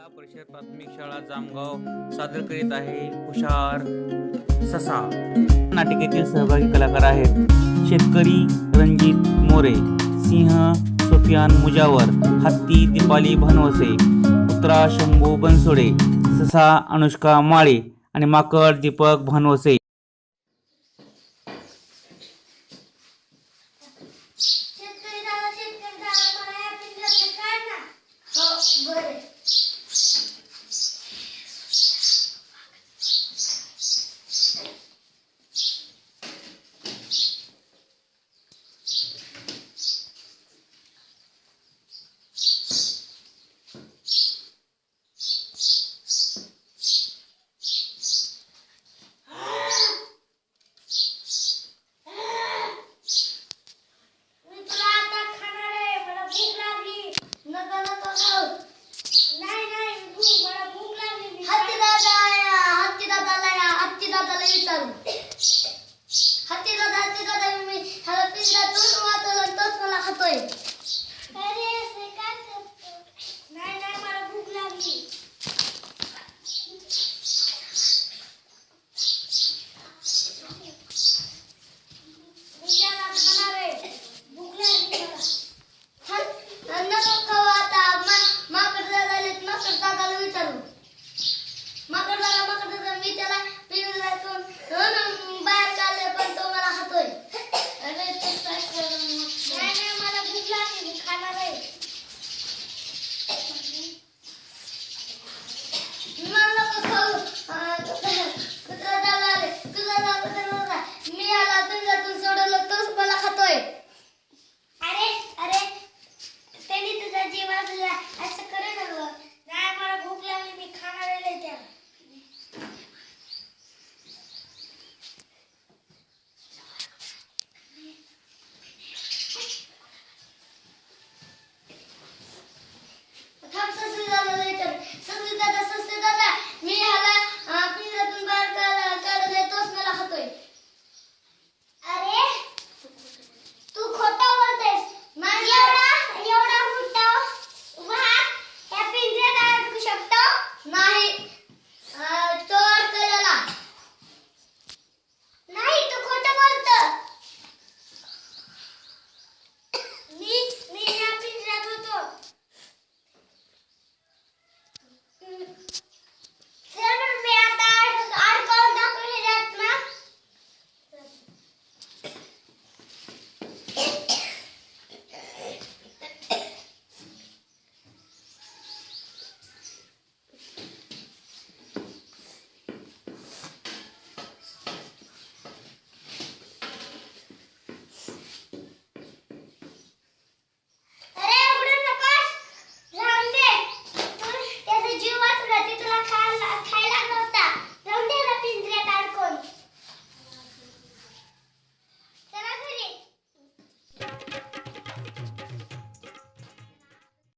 जिल्हा परिषद प्राथमिक शाळा जामगाव सादर करीत आहे हुशार ससा. नाटिकेतील सहभागी कलाकार आहेत शेतकरी रणजित मोरे सिंह सोफियान मुजावर हत्ती दीपाली भनवसे पुत्रा शंभू बनसोडे ससा अनुष्का माळे आणि माकड दीपक भानवसे.